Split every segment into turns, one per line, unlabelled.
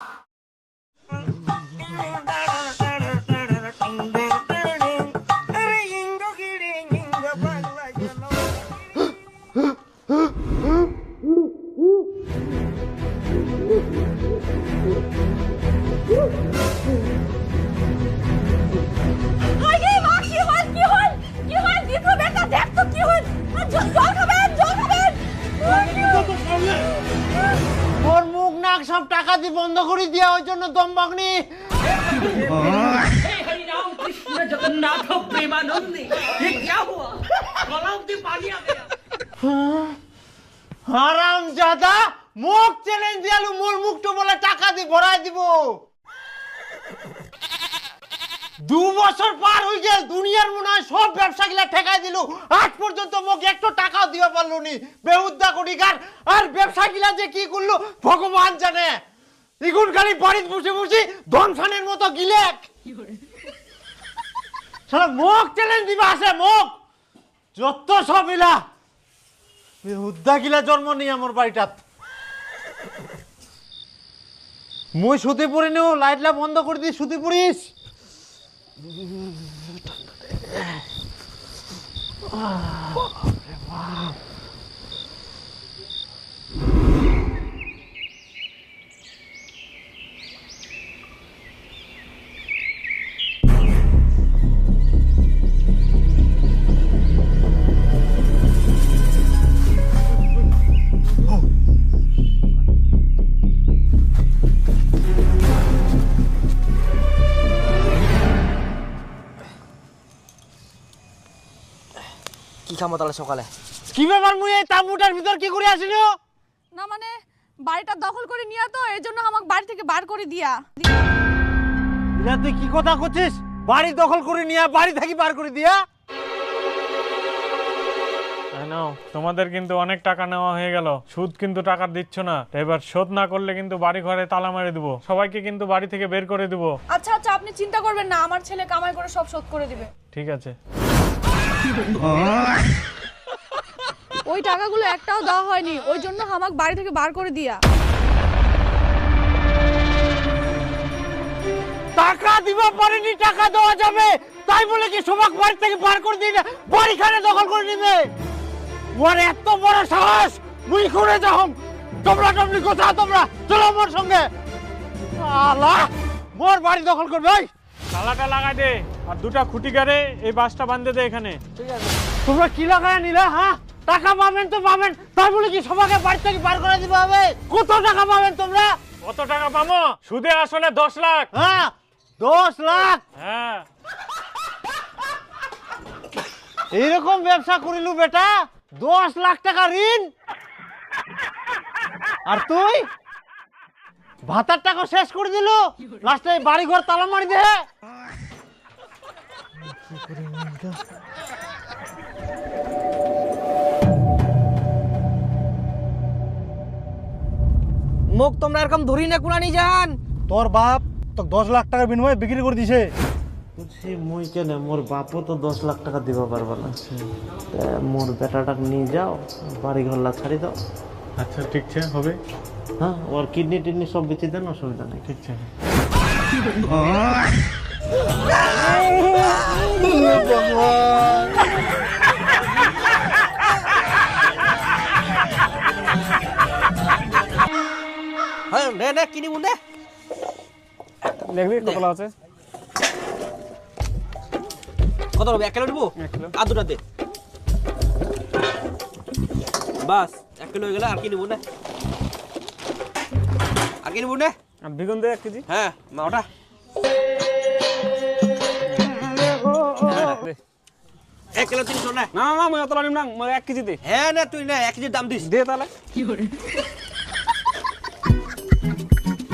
Yeah. আমাকে সব টাকা দিয়ে বন্ধ করে দিয়া ওই জন্য দম বাগনি।
হ্যাঁ।
হারাম জাদা মুখ চ্যালেঞ্জ দিয়ালু মোর মুখটো বলে টাকা দি ভরাই দিব। দু বছর পার হয়ে গেল, দুনিয়ার মনে হয় সব ব্যবসা গিলা ঠেকাই দিল। আজ পর্যন্ত মোক একটু টাকাও দিতে পারল নি বেহুদ্দা কটিকার আর ব্যবসা গিলা যে কি করল, ভগবান জানে। ইগুন খালি বাড়িতে বসে বসে ধনসানের মতো গিলেক। সারা মুখ চ্যালেঞ্জ দিবা আছে মুখ যত সব ইলা বেহুদ্দা গিলা জন্ম নেই আমার বাড়িটাত। মুই শুতে পড়ি নিও লাইটলা বন্ধ করে দি শুতে পড়িস।
ああ、これは。খামো তাহলে সকালে।
কি ব্যাপার মুই এই তাঁবুটার ভিতর কি করে আসিল?
না মানে বাড়িটা দখল করে নিয়া তো এর জন্য আমাকে বাড়ি থেকে বার করে দিয়া।
ইলা তুই কি কথা করছিস বাড়ি দখল করে নিয়া বাড়ি থাকি বার করে দিয়া?
নাও তোমাদের কিন্তু অনেক টাকা নেওয়া হয়ে গেল। সুদ কিন্তু টাকা দিচ্ছ না। এবার শোধ না করলে কিন্তু বাড়ি ঘরে তালা মেরে দেবো। সবাইকে কিন্তু বাড়ি থেকে বের করে দেবো।
আচ্ছা আচ্ছা আপনি চিন্তা করবেন না আমার ছেলে কামাই করে সব শোধ করে দিবে।
ঠিক আছে।
ওই টাকাগুলো একটাও দেওয়া হয়নি। ওই জন্য আমাকে বাড়ি থেকে বার করে দিয়া।
টাকা দিবা পারেনি টাকা দেওয়া যাবে। তাই বলে কি সবাক বাড়ি থেকে বার করে না বাড়িখানে দখল করে নিবে? ওর এত বড় সাহস মুই করে যাও তোমরা টমলি কোথাও তোমরা? চলো আমার সঙ্গে। আলা মোর বাড়ি দখল করবে ওই।
তালাটা লাগাই দে। আর দুটা খুঁটি গাড়ে এই বাসটা বাঁধতে দে এখানে।
তোমরা কি লাগায় নিলা হ্যাঁ? টাকা পাবেন তো পাবেন। তাই বলে কি সবাকে বাড়ি থেকে বার করে দিবে হবে? কত টাকা পাবেন তোমরা?
কত টাকা পাবো? সুদে আসলে দশ লাখ।
হ্যাঁ দশ লাখ।
হ্যাঁ।
এইরকম ব্যবসা করিলু বেটা দশ লাখ টাকা ঋণ। আর তুই? ভাতার টাকা শেষ করে দিল। লাস্টে বাড়ি ঘর তালা মারি দে।
মুখ তোমরা এরকম ধরি না কুলানি যান
তোর বাপ তো দশ লাখ টাকার বিনিময়ে বিক্রি করে দিছে।
বলছি মুই কেন? মোর বাপও তো দশ লাখ টাকা দিবা পারবা না। তা মোর বেটাটা নিয়ে যাও বাড়ি ঘরলা ছাড়ি দাও।
আচ্ছা ঠিক আছে হবে।
হ্যাঁ ওর কিডনি টিডনি সব বেঁচে দেন অসুবিধা নেই।
ঠিক আছে।
নে নে কিনি মুন্ডে
দেখবি কতলা আছে?
কত হবে? এক কিলো নিবো? আর দুটা দে। বাস এক কিলো হয়ে গেলে আর কি নিবো না। আর কি নিবো না
বেগুন দে এক কেজি।
হ্যাঁ মা ওটা
দে।
এক কিলো তিনশো না।
না না মই না মই এক কেজি দে
হ্যাঁ না তুই না এক কেজির দাম দিস।
দে তাহলে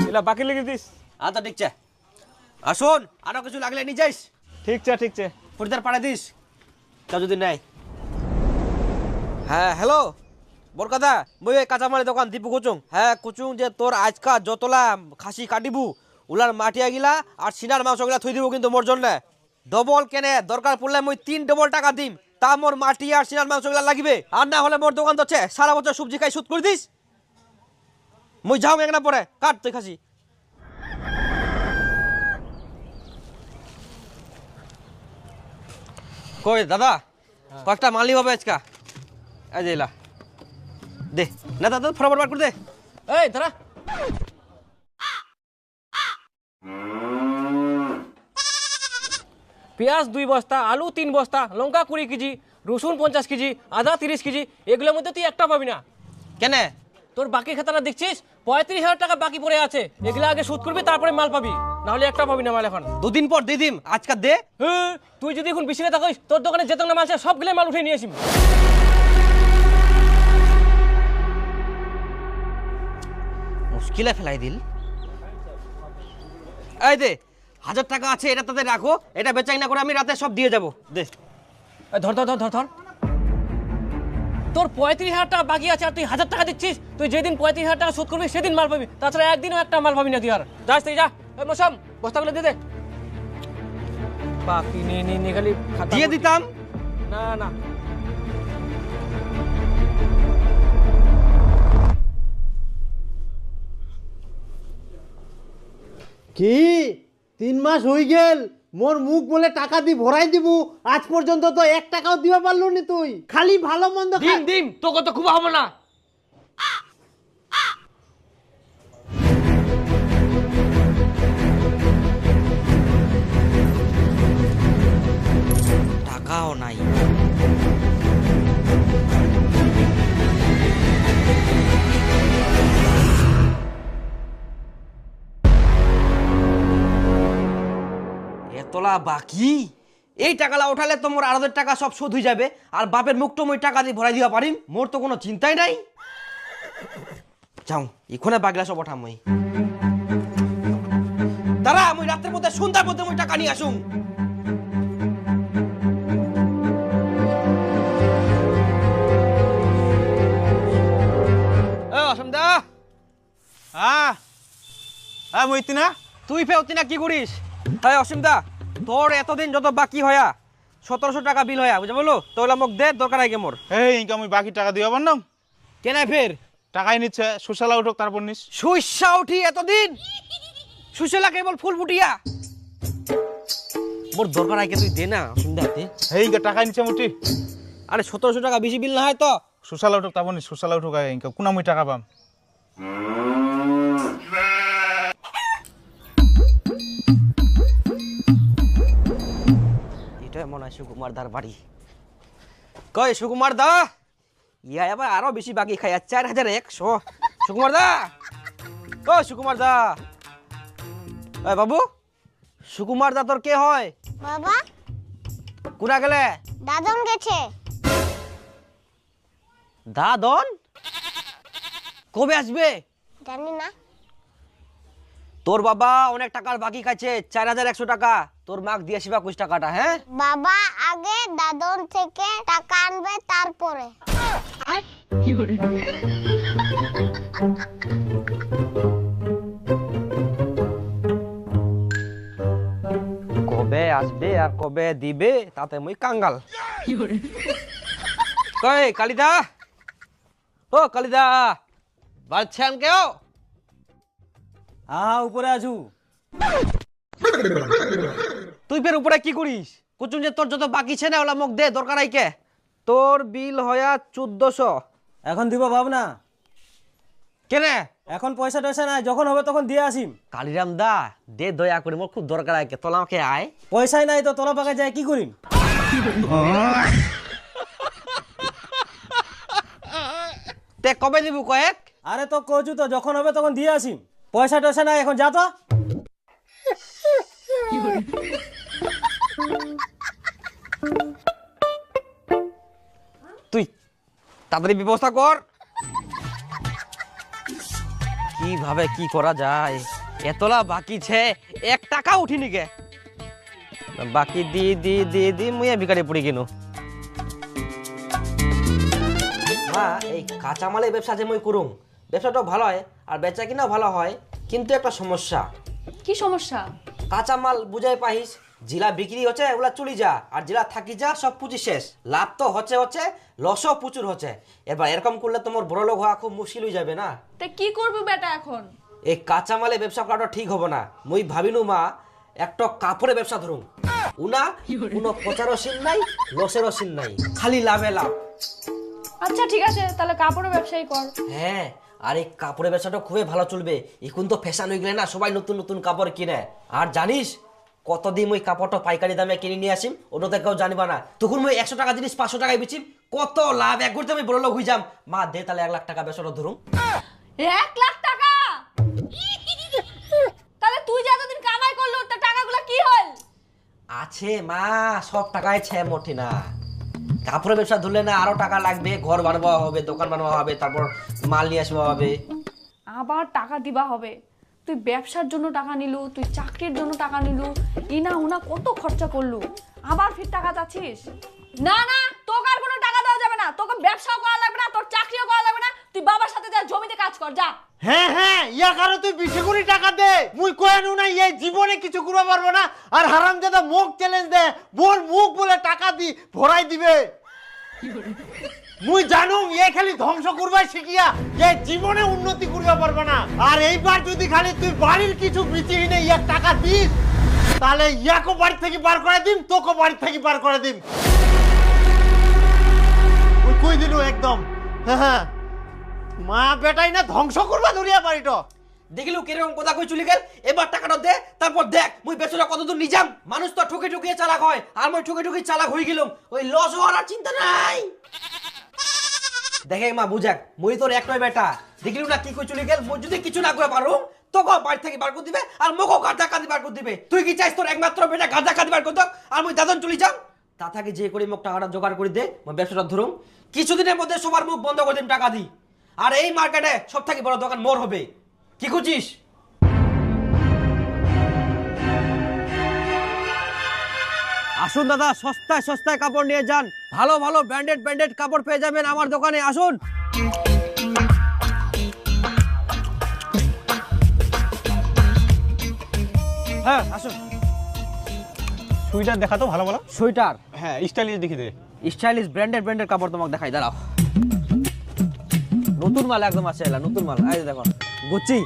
এলা বাকি লিখে দিস।
আচ্ছা ঠিক আছে আর শোন আরও কিছু লাগলে নিয়ে যাইস।
ঠিক আছে ঠিক আছে
ফরিদার পাড়া দিস। যদি নেয়। হ্যাঁ হ্যালো। বরকাদা মই কাঁচামালের দোকান দীপু কুচুং। হ্যাঁ কুচুং যে তোর আজকা যতলা খাসি কাটিবু উলার মাটিয়া গিলা আর সিনার মাংস গিলা থই দিব কিন্তু মোর জন্য। ডবল কেনে, দরকার পড়লে মুই তিন ডবল টাকা দিম। তা মোর মাটি আর সিনার মাংস লাগবে। আর না হলে মোর দোকান দচ্ছে সারা বছর সবজি খাই সুদ করে দিস। মুই যাও এক না পরে, কাট তুই খাসি। কই দাদা, কয়েকটা মালি হবে আজকা। এই এলা। দে, না দাদা, ফরবার বার করে দে।
এই, দাদা। পেঁয়াজ দুই বস্তা আলু তিন বস্তা লঙ্কা কুড়ি কেজি রসুন পঞ্চাশ কেজি আদা তিরিশ কেজি এগুলোর মধ্যে তুই একটা পাবি না।
কেনে?
তোর বাকি খাতাটা দেখছিস? পঁয়ত্রিশ হাজার টাকা বাকি পড়ে আছে। এগুলো আগে সুদ করবি তারপরে মাল পাবি। নাহলে একটা পাবি না মাল এখন।
দুদিন পর দিয়ে দিম আজকা দে।
তুই যদি এখন বেশি থাকিস তোর দোকানে যেত না মাল আছে সবগুলো মাল উঠে নিয়ে আসিম।
মুশকিলে ফেলাই দিল। এই দে হাজার টাকা আছে এটা তাদের রাখো এটা বেচাই না করে আমি রাতে সব দিয়ে যাব। দে।
ধর ধর ধর ধর ধর। তোর পঁয়ত্রিশ হাজার টাকা বাকি আছে আর তুই হাজার টাকা দিচ্ছিস তুই যেদিন পঁয়ত্রিশ হাজার টাকা শোধ করবি সেদিন মাল পাবি। তাছাড়া একদিনও একটা মাল পাবি না তুই আর। যাস তুই যা। এই মশাম বস্তাগুলো দিয়ে দে। বাকি নিয়ে নিয়ে নিয়ে খালি
দিয়ে দিতাম?
না না।
কি? তিন মাস হয়ে গেল, মোর মুখ বলে টাকা দি ভরাই দিব, আজ পর্যন্ত তো এক টাকাও দিবা পারল নি তুই। খালি ভালো মন্দ
দিম দিম তোকে তো খুব হবে না।
টাকাও নাই। এতলা বাকি? এই টাকালা উঠালে তো মোর আড়াদের টাকা সব শোধ হয়ে যাবে। আর বাপের মুখটো মই টাকা দিয়ে ভরাই দিবা পারিম। মোর তো কোনো চিন্তাই নাই। যাও এখানে বাগলা সব ওঠাম মই। দাঁড়া মই রাতের মধ্যে সন্ধ্যার মধ্যে মই টাকা নিয়ে
হ্যাঁ হ্যাঁ মৈতি
তুই ফেরতি না কি করিস? হ্যাঁ অসীম দা তোর এতদিন যত বাকি হয়া সতেরোশো টাকা বিল হয়া বুঝে বলো তোলা মোক দে দরকার আগে মোর।
এই ইনকা আমি বাকি টাকা দিবা পার না
কেন ফের?
টাকাই নিচ্ছে সুশালা উঠোক তারপর নিস।
সুইসা উঠি এতদিন? সুশেলা কেবল ফুল ফুটিয়া। মোর দরকার আগে তুই দে না দে
এই ইনকা টাকাই নিচ্ছে মুটি
আরে সতেরোশো টাকা বেশি বিল না হয় তো?
সুশালা উঠোক তারপর নিস সুশালা উঠোক ইনকা। কোনা মুই টাকা পাম?
মনে হয় সুকুমার দার বাড়ি। কই সুকুমার দা? ইয়া এবার আরও বেশি বাকি খাই চার হাজার একশো। সুকুমার দা? কই সুকুমার দা? বাবু সুকুমার দা তোর কে হয়?
বাবা।
কুনা গেলে?
দাদন গেছে।
দাদন? কবে আসবে?
জানি না।
তোর বাবা অনেক টাকার বাকি খাইছে চার হাজার একশো টাকা। তোর মাক দিয়ে আসিবা কুছ টাকাটা হ্যাঁ?
বাবা আগে দাদন থেকে টাকা আনবে তারপরে।
কবে আসবে আর কবে দিবে তাতে মুই কাঙ্গাল। কই কালিদা? ও কালিদা বাড়ছেন কেউ
হ্যাঁ উপরে আছু
তুই ফের উপরে কি করিস? কুচুন যে তোর যত বাকি ছে না ওলা মোক দে দরকার আইকে তোর বিল হয়া চোদ্দশো।
এখন দিব ভাব না
কেনে
এখন পয়সা টয়সা নাই যখন হবে তখন দিয়ে আসিম।
কালিরাম দা দে দয়া করে মোর খুব দরকার আইকে তোলা আমাকে আয়।
পয়সাই নাই তো তলা পাকা যায় কি করিম?
তে কবে দিব কয়েক?
আরে তো কচু তো যখন হবে তখন দিয়ে আসিম। পয়সা টয়সা নাই এখন যা তো।
তুই তাড়াতাড়ি ব্যবস্থা কর। কীভাবে কি করা যায়? এতলা বাকি ছে এক টাকা উঠিনি কে বাকি দি দি দি দি মুই ভিকারি পড়ি কিনু মা এই কাঁচামালের ব্যবসা যে মুই করুম ব্যবসাটাও ভালো হয় আর বেচা কিনাও ভালো হয় কিন্তু একটা সমস্যা।
কি সমস্যা?
কাঁচামাল বুঝাই পাহিস জিলা বিক্রি হচ্ছে ওগুলা চুলি যা আর জিলা থাকি যা সব পুঁজি শেষ। লাভ তো হচ্ছে হচ্ছে লসও প্রচুর হচ্ছে। এবার এরকম করলে তোমার বড় লোক হওয়া খুব মুশকিল হয়ে যাবে না?
তা কি করবি বেটা এখন?
এই কাঁচামালে ব্যবসা করাটা ঠিক হবে না। মুই ভাবিনু মা একটা কাপড়ের ব্যবসা ধরুন। উনা কোনো প্রচারও সিন নাই লসেরও সিন নাই। খালি লাভে লাভ।
আচ্ছা ঠিক আছে তাহলে কাপড়ের ব্যবসায়ী কর।
হ্যাঁ আর এই কাপড়ের ব্যবসাটা খুবই ভালো চলবে। এখন তো ফ্যাশন হয়ে গেলে না সবাই নতুন নতুন কাপড় কিনে। আর জানিস কতদিন ওই কাপড়টা পাইকারি দামে কিনে নিয়ে আসিম? ওটা তো কেউ জানিবা না। তখন ওই একশো টাকা জিনিস পাঁচশো টাকায় বেচিম কত লাভ? এক ঘুরতে আমি বড় লোক হয়ে যাম মা দে তাহলে এক লাখ টাকা ব্যবসাটা ধরুন
এক লাখ টাকা? তাহলে তুই যে এতদিন কামাই করল তা টাকাগুলো কি হল?
আছে মা সব টাকায় ছে মোটে না কাপড়ের ব্যবসা ধরলে না আরও টাকা লাগবে, ঘর বানাবা হবে, দোকান বানাবা হবে, তারপর মাল নিয়ে আসবা হবে।
আবার টাকা দিবা হবে। তুই ব্যবসার জন্য টাকা নিলু, তুই চাকরির জন্য টাকা নিলু, ইনা উনা কত খরচা করলু। আবার ফির টাকা চাচ্ছিস? না না, তোকে আর কোনো টাকা দেওয়া যাবে না। তোকে ব্যবসাও করা লাগবে না, তোর চাকরিও করা লাগবে না। তুই বাবার সাথে যা, জমিতে কাজ কর, যা।
হ্যাঁ হ্যাঁ ইয়া কারও তুই বেশি করে টাকা দে। মুই কয়ানু না, এই জীবনে কিছু করতে পারব না। আর হারাম দাদা মুখ চ্যালেঞ্জ দে বোন মুখ বলে টাকা দি, ভরাই দিবে। মুই জানু এ খালি ধ্বংস করবাই শিখিয়া যে জীবনে উন্নতি করতে পারবে না। আর এইবার যদি খালি তুই বাড়ির কিছু বিচিহীনে ইয়াক টাকা দিস, তাহলে ইয়াকো বাড়ি থেকে বার করে দিম, তোকে বাড়ি থেকে বার করে দিম। কই দিলু একদম? হ্যাঁ হ্যাঁ। মা বেটাই না ধ্বংস করবা দুনিয়া বাড়িটা।
দেখিলু কীরকম কথা কই চলে গেল এবার টাকাটা দে, তারপর দেখ, মুই বেচরা কতদূর নিজাম। মানুষ তো ঠকে ঠকে চালাক হয়, আর মই ঠকে ঠকে চালাক হয়ে গেলাম। ওই লস হওয়ার আর চিন্তা নাই। দেখে মা, বুঝাক, মুই তোর এক নয় বেটা। দেখিলু না কি কই চলে গেল মই যদি কিছু না করে পারো তোকে বাড়ি থেকে বার করে দিবে, আর মোকে গাঁজা কাঁদি বার করে দিবে। তুই কি চাইস তোর একমাত্র বেটা গাঁজা কাঁদি বার করে দাও আর মই দাদন চলে যাম? তা থাকে, যে করে মোক টাকাটা জোগাড় করে দে, মই ব্যবসাটা ধরুম। কিছুদিনের মধ্যে সবার মুখ বন্ধ করে দিম, টাকা দি। আর এই মার্কেটে সব থেকে বড় দোকান মোর হবে। কি খুঁজিস? আসুন দাদা সস্তায় সস্তায় কাপড় নিয়ে যান। ভালো ভালো ব্র্যান্ডেড ব্র্যান্ডেড কাপড় পেয়ে যাবেন আমার দোকানে। আসুন। হ্যাঁ আসুন।
সুইটার দেখা তো ভালো ভালো
সোয়েটার
হ্যাঁ স্টাইলিশ দেখি দে।
স্টাইলিশ ব্র্যান্ডেড ব্র্যান্ডেড কাপড় তোমাকে দেখাই দাঁড়াও। নতুন মাল একদম আছে এলা নতুন মাল। এই দেখো গুচ্ছি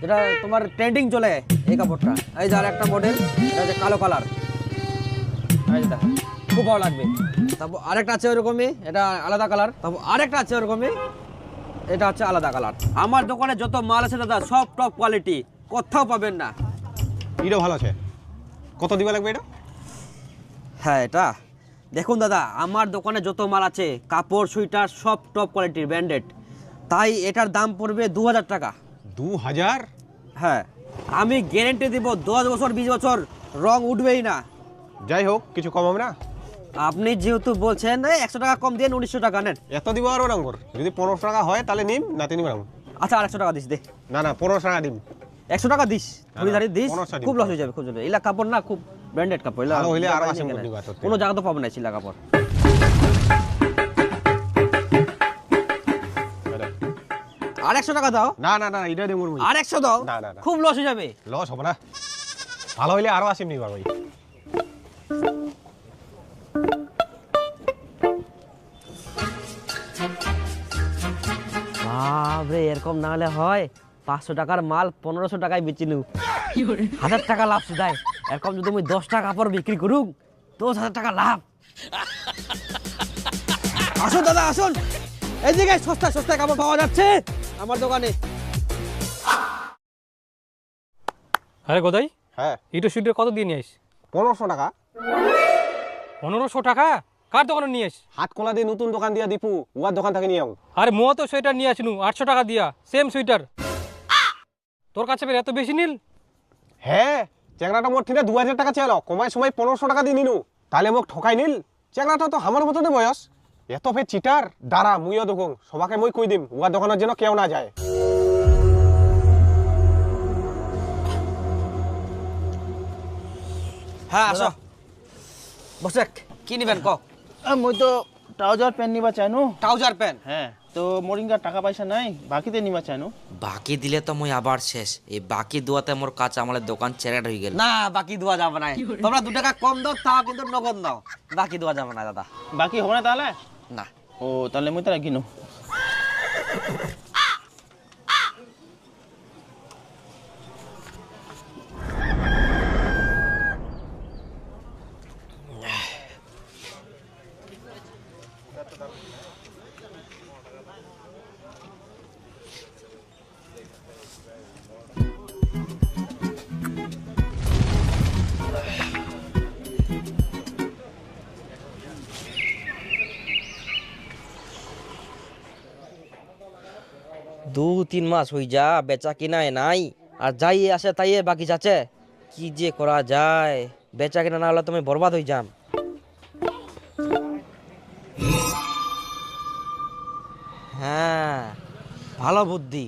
যেটা তোমার ট্রেন্ডিং চলে এই কাপড়টা। এই যে আর একটা মডেল এটা হচ্ছে কালো কালার এই যে দেখো খুব ভালো লাগবে। তারপর আরেকটা আছে ওরকমই এটা আলাদা কালার তারপর আরেকটা আছে ওরকমই এটা হচ্ছে আলাদা কালার আমার দোকানে যত মাল আছে দাদা সব টপ কোয়ালিটি কোথাও পাবেন না।
এটাও ভালো আছে। কত দিবা লাগবে এটা?
হ্যাঁ এটা। দেখুন দাদা আমার দোকানে যত মাল আছে কাপড় সুইটার সব টপ কোয়ালিটির ব্র্যান্ডেড তাই এটার দাম পড়বে দু হাজার টাকা।
দু হাজার
হ্যাঁ। আমি গ্যারেন্টি দিব দশ বছর বিশ বছর রং উঠবেই না।
যাই হোক কিছু কম হবে না।
আপনি যেহেতু বলছেন একশো টাকা কম দিন উনিশশো টাকা নেন।
এত দিব আরও ডাঙ্গর যদি পনেরোশো টাকা হয় তাহলে নিম না তিনি নিব
আচ্ছা আর একশো টাকা দিস দে।
না না পনেরোশো টাকা দিম
একশো টাকা দিস দিস খুব লস হয়ে যাবে খুব এলা কাপড় না খুব ব্র্যান্ডেড কাপড়
হইলে
আরও
আছে
কেনে। জায়গা তো পাবো না চিলা কাপড়। আর একশো টাকা দাও।
না না না এটা দিম মুরমুই
আর একশো দাও।
না, না, না।
খুব লস হয়ে যাবে।
লস হবে না। ভালো হইলে আরও আসিম নিবার ভাই
বাবরে এরকম না হলে হয়। পাঁচশো টাকার মাল পনেরোশো টাকায় বেচিলু হাজার টাকা লাভ দেয় এরকম যদি আমি দশ টাকা কাপড় বিক্রি করুক দশ হাজার টাকা লাভ। আসুন দাদা আসুন। এই জায়গায় সস্তা সস্তায় কাপড় পাওয়া যাচ্ছে আমার দোকানে।
আরে গোদাই
হ্যাঁ।
ইটো সুইটার কত দিয়ে নিয়ে আইস?
পনেরোশো টাকা।
পনেরোশো টাকা? কার দোকানে নিয়ে আইস?
হাত কলা দিয়ে নতুন দোকান দিয়া দীপু উয়ার দোকান থেকে নিয়ে আও
আরে মো তো সোয়েটার নিয়ে আসিনু আটশো টাকা দিয়া সেম সোয়েটার তোর কাছে বের এত বেশি নীল?
হ্যাঁ চ্যাংরাটা মোট ঠিক দু হাজার টাকা চেয়াল। কমায় সময় পনেরোশো টাকা দিয়ে নিনু। তাহলে মোক ঠকাই নিল। চ্যাংরাটা তো আমার মতনে বয়স। এত ফের চিটার? দাঁড়া মুইও দেখুন সবাকে মই কই দিম উয়ার দোকানের যেন কেউ না যায়।
হ্যাঁ আসো। বসে কি নিবেন ক?
মই তো ট্রাউজার প্যান্ট নিবা চাইনু
ট্রাউজার প্যান্ট
হ্যাঁ। তো মোরিঙ্গার টাকা পয়সা নাই? বাকিতে নিবা চাইনো
বাকি দিলে তো মই আবার শেষ। এই বাকি দুয়াতে মোর কাঁচা আমলের দোকান চেরাট হয়ে গেল।
না বাকি দুয়া যাবে না। তোমরা দু টাকা কম দাও তাও কিন্তু নগদ দাও। বাকি দুয়া যাবে না দাদা।
বাকি হবে না তাহলে?
না।
ও তাহলে মই তারা কিনু?
তিন মাস হই যা বেচা কিনায় নাই, আর যাই আসে তাই বাকি যাচ্ছে। কি যে করা যায়? বেচা কিনা না হলে তুমি বরবাদ হয়ে যাম। হ্যাঁ ভালো বুদ্ধি।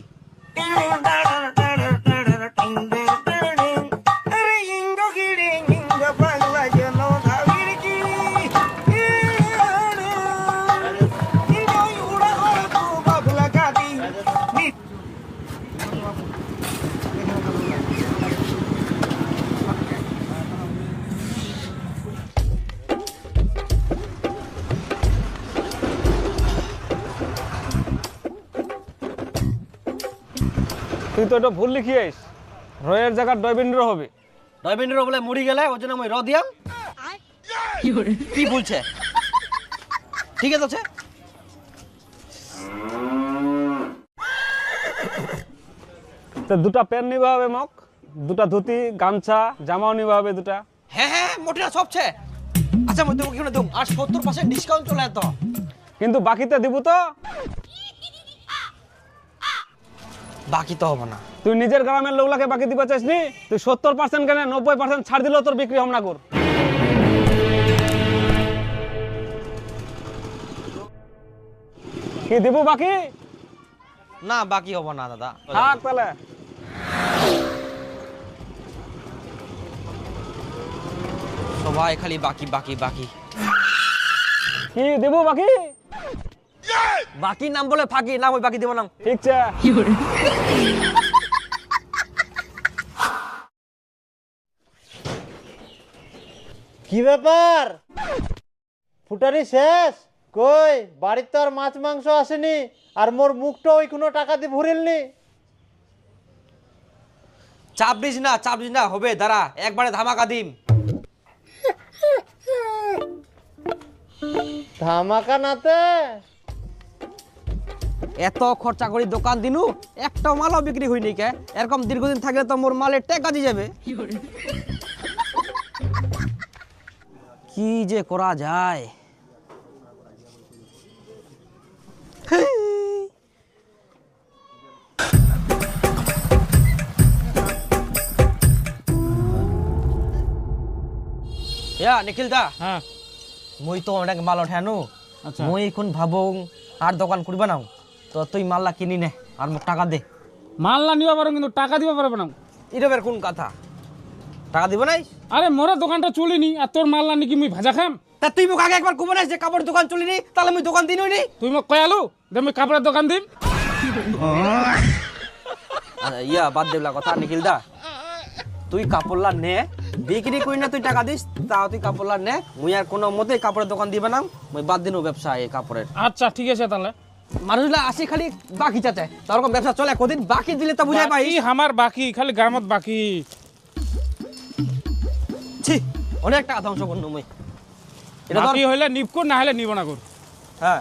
তুই তো এটা ভুল লিখিয়েস রয়ের জায়গা ডয়বেন্দ্র হবে।
রবীন্দ্র বলে মরি গেলে ওই জন্য আমি র দিয়াম। কি বলছে? ঠিক আছে
তো দুটা প্যান্ট নিবা হবে মক দুটা ধুতি গামছা জামাও নিবা হবে দুটা।
হ্যাঁ হ্যাঁ মোটিনা সবছে আচ্ছা তোমাকে কিনে দেবো আর সত্তর পার্সেন্ট ডিসকাউন্ট চলে এত।
কিন্তু বাকিতে দিব তো?
বাকি তো হবে না।
তুই নিজের গ্রামের লোকলাকে বাকি দিবা চাইস নি? তুই সত্তর পার্সেন্ট কেন নব্বই পার্সেন্ট ছাড় দিলেও তোর বিক্রি হম না কর কি দিব বাকি?
না বাকি হবে না দাদা।
থাক তাহলে।
সবাই খালি বাকি বাকি বাকি।
কি দিব বাকি?
বাকি নাম বলে ফাঁকি না ওই বাকি দিব না
ঠিক আছে।
কি ব্যাপার? ফুটারি শেষ? কই? বাড়ির তো আর মাছ মাংস আসেনি আর মোর মুখটা ওই কোনো টাকা দিয়ে ভরিলনি।
চাপ দিস না চাপ দিস না হবে দাঁড়া একবারে ধামাকা দিম।
ধামাকা নাতে
এত খরচা করি দোকান দিনু একটা মালও বিক্রি হয়নি কে। এরকম দীর্ঘদিন থাকলে তো মোর মালের টেকা দিয়ে যাবে। কি যে করা যায়? ইয়া নিখিল দা
হ্যাঁ।
মুই তো অনেক মাল ওঠানু
আচ্ছা।
মুই এখন ভাবুং আর দোকান করবে না তো তুই মাল্লা কিনি নে আর মোক টাকা দে।
মাল না নিবা পারো কিন্তু টাকা দিবা পারবে না।
এরবের কোন কথা? টাকা দিব নাই?
আরে মোরা দোকানটা চলিনি আর তোর মাল না নাকি মুই ভাজা খাম?
তা তুই মোক আগে একবার কবে না যে কাপড় দোকান চলিনি তাহলে আমি দোকান দিনই নি।
তুই মোক কয়ালু দে মুই কাপড়ের দোকান দিম।
ইয়া বাদ দেবলা কথা নিখিল দা। তুই কাপড়লা নে বিক্রি করি না তুই টাকা দিস তা তুই কাপড়লা নে। মুই আর কোনো মতে কাপড়ের দোকান দিবে না মুই বাদ দিনু ব্যবসা এই কাপড়ের।
আচ্ছা ঠিক আছে তাহলে।
মানুষলা আসি খালি বাকি চাতে। তারকম ব্যবসা চলে কদিন বাকি দিলে তো বুঝাই পাই।
আমার বাকি খালি গ্রামত বাকি।
ছি ধ্বংস করনু মুই। এটা
বাকি হইলে নিবকো না হলে নিব না কর।
হ্যাঁ।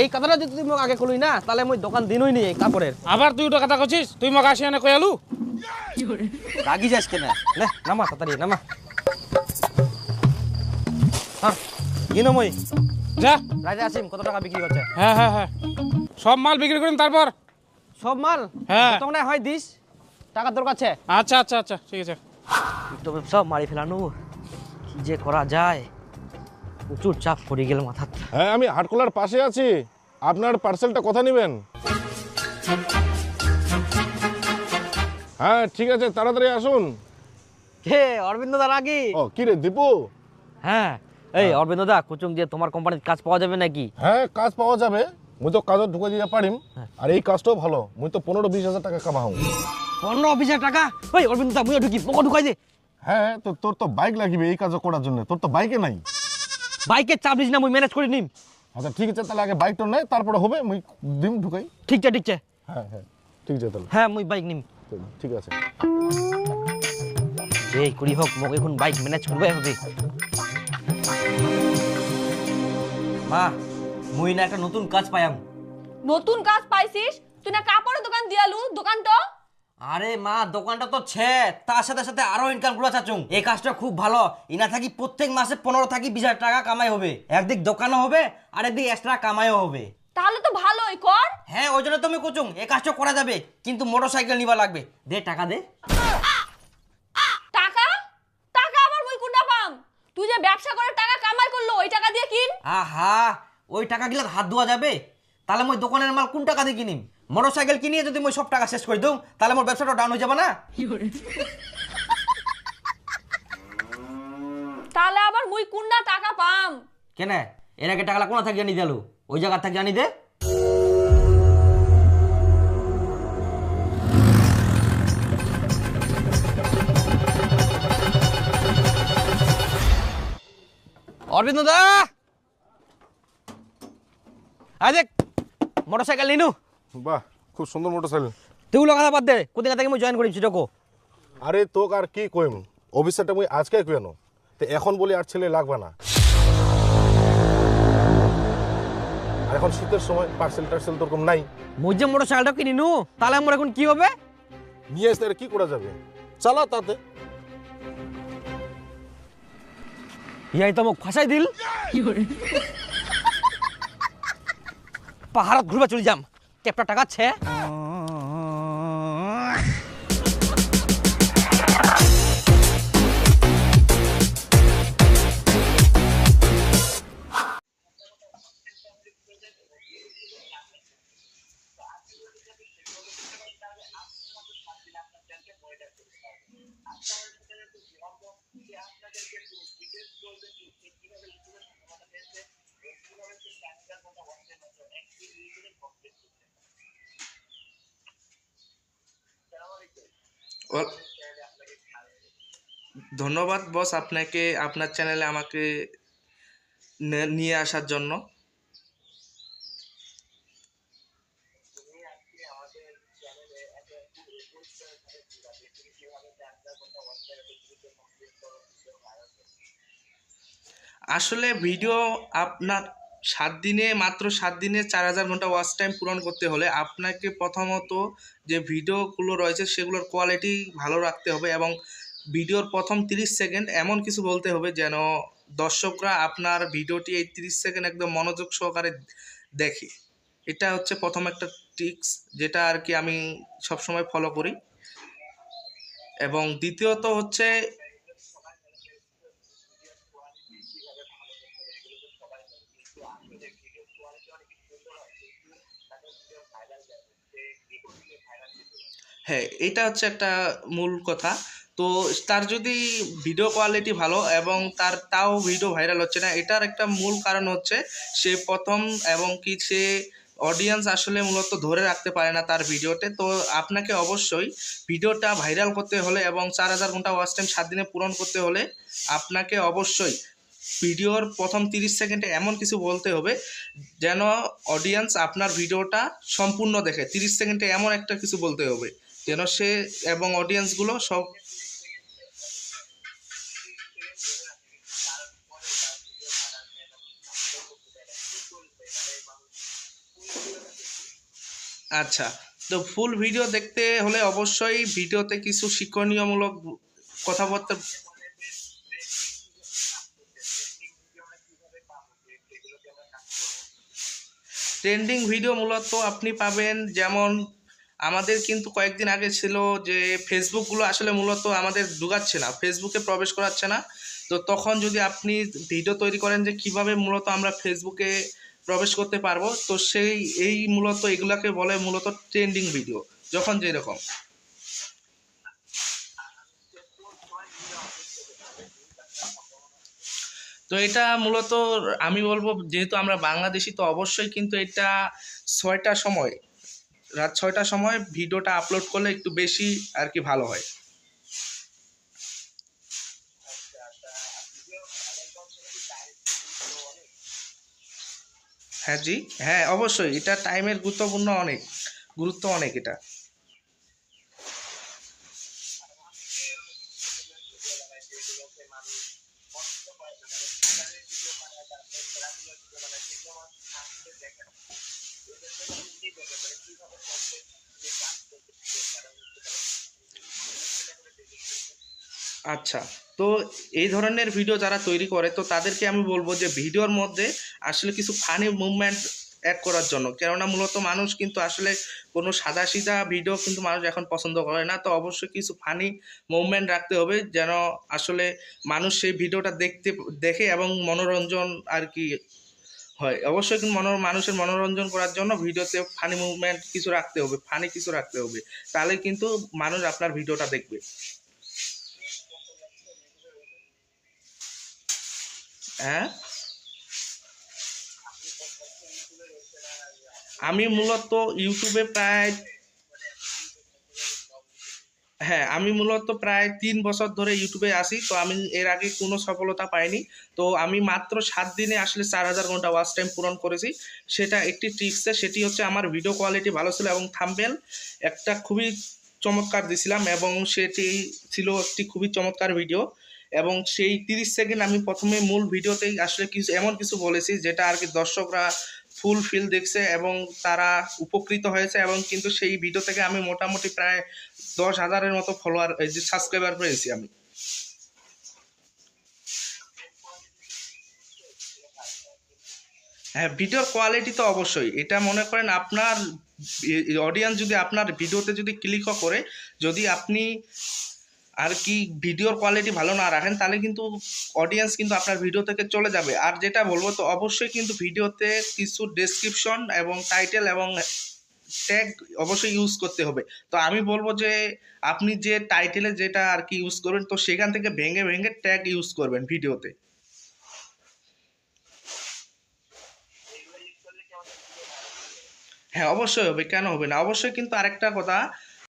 এই কথাটা যদি তুই মোক আগে কলই না তাহলে মুই দোকান দিনই নি এই কাপড়ের।
আবার তুই ওটা কথা কছিস তুই মোক আসি এনে কয়ালু
রাগি যাস কেন? নে নামা তাড়াতাড়ি নামা। হ্যাঁ কিনো মই?
যা।
রাজা আসিম কত টাকা বিক্রি হচ্ছে?
হ্যাঁ হ্যাঁ হ্যাঁ। সব মাল বিক্রি করিম তারপর।
সব মাল?
হ্যাঁ।
কত না হয় দিস। টাকা তোর কাছে
আচ্ছা আচ্ছা আচ্ছা ঠিক আছে।
তো সব মারি ফেলানো। কি যে করা যায়? প্রচুর চাপ পড়ে গেল মাথা
হ্যাঁ আমি হাটকোলার পাশে আছি। আপনার পার্সেলটা কথা নেবেন? হ্যাঁ ঠিক আছে তাড়াতাড়ি আসুন।
কে অরবিন্দ দা নাকি
ও কি রে দীপু?
হ্যাঁ। এই অরবিন্দ দা কুচুং দিয়ে তোমার কোম্পানির কাজ পাওয়া যাবে নাকি?
হ্যাঁ কাজ পাওয়া যাবে। মুই তো কাজও ঢুকে দিতে পারিম। আর এই কাজটাও ভালো। মুই তো পনেরো বিশ হাজার টাকা কামাও
পনেরো অফিসের টাকা? ওই অরবিন্দ দা মুইও ঢুকি পকো ঢুকাই দে।
হ্যাঁ তো তোর তো বাইক লাগবে এই কাজও করার জন্য। তোর তো বাইকে নাই।
বাইকের চাপ দিস না মুই ম্যানেজ করে নিম।
আচ্ছা ঠিক আছে তাহলে আগে বাইকটা নেয় তারপরে হবে মুই দিম ঢুকাই।
ঠিক আছে ঠিক আছে।
হ্যাঁ হ্যাঁ ঠিক আছে তাহলে।
হ্যাঁ মুই বাইক নিম।
ঠিক আছে।
যে করি হোক মোক এখন বাইক ম্যানেজ করবে হবে। মা মুই না একটা নতুন কাজ পাইয়াম।
নতুন কাজ পাইছিস? তুই না কাপড়ের দোকান দিয়ালু দোকানটা?
আরে মা দোকানটা তো ছে তার সাথে সাথে আরও ইনকামগুলো চাচুং এই কাজটা খুব ভালো। ইনা থাকি প্রত্যেক মাসে পনেরো থাকি বিশ হাজার টাকা কামাই হবে। একদিক দোকানও হবে আর একদিক এক্সট্রা কামাইও হবে।
তাহলে তো ভালোই কর।
হ্যাঁ ওই জন্য তুমি কুচুং এই কাজটা করা যাবে কিন্তু মোটর সাইকেল নিবা লাগবে। দে টাকা দে
টাকা টাকা আবার মুই কুন্ডা পাম তুই যে ব্যবসা করে টাকা কামাই করল ওই টাকা দিয়ে কিন
আহা ওই টাকা গিলা হাত ধোয়া যাবে। তাহলে মই দোকানের মাল কোন টাকা দিয়ে কিনিম? মোটর সাইকেল কিনিয়ে যদি মই সব টাকা শেষ করে দিও তাহলে মোর ব্যবসাটা ডাউন হয়ে যাবে না?
তাহলে আবার মুই কুন্ডা টাকা পাম?
কেন? এর আগে টাকালা কোনা থাকি জানি দিলো ওই জায়গা থাকি জানি দে। অরবিন্দ দা আয় দেখ মোটর সাইকেল নিনু।
বাহ খুব সুন্দর মোটর সাইকেল
তুইগুলো কথা বাদ দে কোথায় থেকে মই জয়েন করেছি দেখো
আরে তোক আর কি কইম অফিসারটা মুই আজকে কইনো তো এখন বলি আর ছেলে লাগবে না। আর এখন শীতের সময় পার্সেল টার্সেল তো ওরকম নাই।
মই যে মোটর সাইকেলটা কিনিনু তাহলে আমার এখন কি হবে?
নিয়ে আসতে আর কি করা যাবে? চালা তাতে।
ইয়াই তো মোক ফাঁসাই দিল। পাহাড়ত ঘুরবা চলে যাম। টেপটা টাকাচ্ছে
ধন্যবাদ বস আপনাকে আপনার চ্যানেলে আমাকে নিয়ে আসার জন্য। আসলে ভিডিও আপনার সাত দিনে, মাত্র সাত দিনে চার হাজার ঘণ্টা ওয়াচ টাইম পূরণ করতে হলে আপনাকে প্রথমত যে ভিডিওগুলো রয়েছে সেগুলোর কোয়ালিটি ভালো রাখতে হবে এবং ভিডিওর প্রথম তিরিশ সেকেন্ড এমন কিছু বলতে হবে যেন দর্শকরা আপনার ভিডিওটি এই তিরিশ সেকেন্ড একদম মনোযোগ সহকারে দেখে। এটা হচ্ছে প্রথম একটা টিক্স যেটা আর কি আমি সবসময় ফলো করি। এবং দ্বিতীয়ত হচ্ছে হ্যাঁ এটা হচ্ছে একটা মূল কথা। তো তার যদি ভিডিও কোয়ালিটি ভালো এবং তার তাও ভিডিও ভাইরাল হচ্ছে না, এটার একটা মূল কারণ হচ্ছে সে প্রথম এবং কি সে অডিয়েন্স আসলে মূলত ধরে রাখতে পারে না তার ভিডিওতে তো আপনাকে অবশ্যই ভিডিওটা ভাইরাল করতে হলে এবং চার হাজার ঘণ্টা ওয়াচ টাইম সাত দিনে পূরণ করতে হলে আপনাকে অবশ্যই ভিডিওর প্রথম তিরিশ সেকেন্ডে এমন কিছু বলতে হবে যেন অডিয়েন্স আপনার ভিডিওটা সম্পূর্ণ দেখে। তিরিশ সেকেন্ডে এমন একটা কিছু বলতে হবে। যেন সে এবং অডিয়েন্সগুলো সব আচ্ছা তো ফুল ভিডিও দেখতে হলে অবশ্যই ভিডিওতে কিছু শিক্ষণীয়মূলক কথাবার্তা ট্রেন্ডিং ভিডিও মূলত আপনি পাবেন যেমন আমাদের কিন্তু কয়েকদিন আগে ছিল যে ফেসবুকগুলো আসলে মূলত আমাদের ঢুকাচ্ছে না। ফেসবুকে প্রবেশ করাচ্ছে না। তো তখন যদি আপনি ভিডিও তৈরি করেন যে কীভাবে মূলত আমরা ফেসবুকে প্রবেশ করতে পারব, তো সেই, এই মূলত এগুলাকে বলে মূলত ট্রেন্ডিং ভিডিও যখন যেরকম তো এটা মূলত আমি বলব, যেহেতু আমরা বাংলাদেশি, তো অবশ্যই কিন্তু এটা ছয়টা সময় রাত ছয়টার সময় ভিডিওটা আপলোড করলে একটু বেশি আর কি ভালো হয়। হ্যাঁ জি? হ্যাঁ অবশ্যই। এটা টাইমের গুরুত্বপূর্ণ অনেক। গুরুত্ব অনেক এটা আচ্ছা তো এই ধরনের ভিডিও যারা তৈরি করে, তো তাদেরকে আমি বলব যে ভিডিওর মধ্যে আসলে কিছু ফানি মুভমেন্ট অ্যাড করার জন্য। কেননা মূলত মানুষ কিন্তু আসলে কোনো সাদা সিধা ভিডিও কিন্তু মানুষ এখন পছন্দ করে না। তো অবশ্যই কিছু ফানি মুভমেন্ট রাখতে হবে যেন আসলে মানুষ সেই ভিডিওটা দেখতে, দেখে এবং মনোরঞ্জন আর কি হয়। অবশ্যই কিন্তু মনো মানুষের মনোরঞ্জন করার জন্য ভিডিওতে ফানি মুভমেন্ট কিছু রাখতে হবে ফানি কিছু রাখতে হবে। তাহলে কিন্তু মানুষ আপনার ভিডিওটা দেখবে। হ্যাঁ? আমি মূলত ইউটিউবে প্রায় হ্যাঁ আমি মূলত প্রায় তিন বছর ধরে ইউটিউবে আসি তো আমি এর আগে কোনো সফলতা পাইনি। তো আমি মাত্র সাত দিনে আসলে চার হাজার ঘণ্টা ওয়াচ টাইম পূরণ করেছি। সেটা একটি ট্রিক্সে সেটি হচ্ছে আমার ভিডিও কোয়ালিটি ভালো ছিল এবং থাম্বেল একটা খুবই চমৎকার দিছিলাম এবং সেটি ছিল একটি খুবই চমৎকার ভিডিও এবং সেই তিরিশ সেকেন্ড আমি প্রথমে মূল ভিডিওতেই আসলে কিছু, এমন কিছু বলেছি যেটা আর কি দর্শকরা ফুল ফিল দেখছে এবং তারা উপকৃত হয়েছে এবং কিন্তু সেই ভিডিও থেকে আমি মোটামুটি প্রায় দশ হাজারের মতো ফলোয়ার সাবস্ক্রাইবার পেয়েছি আমি। হ্যাঁ ভিডিওর কোয়ালিটি তো অবশ্যই। এটা মনে করেন আপনার অডিয়েন্স যদি আপনার ভিডিওতে যদি ক্লিকও করে, যদি আপনি আর কি ভিডিওর কোয়ালিটি ভালো না রাখেন, তাহলে কিন্তু অডিয়েন্স কিন্তু আপনার ভিডিও থেকে চলে যাবে। আর যেটা বলব, তো অবশ্যই কিন্তু ভিডিওতে কিছু ডেসক্রিপশন এবং টাইটেল এবং ট্যাগ অবশ্যই ইউজ করতে হবে। তো আমি বলব যে, আপনি যে টাইটেলে যেটা আর কি ইউজ করবেন, তো সেখান থেকে ভেঙে ভেঙে ট্যাগ ইউজ করবেন ভিডিওতে। হ্যাঁ অবশ্যই হবে, কেন হবে না? অবশ্যই কিন্তু আরেকটা কথা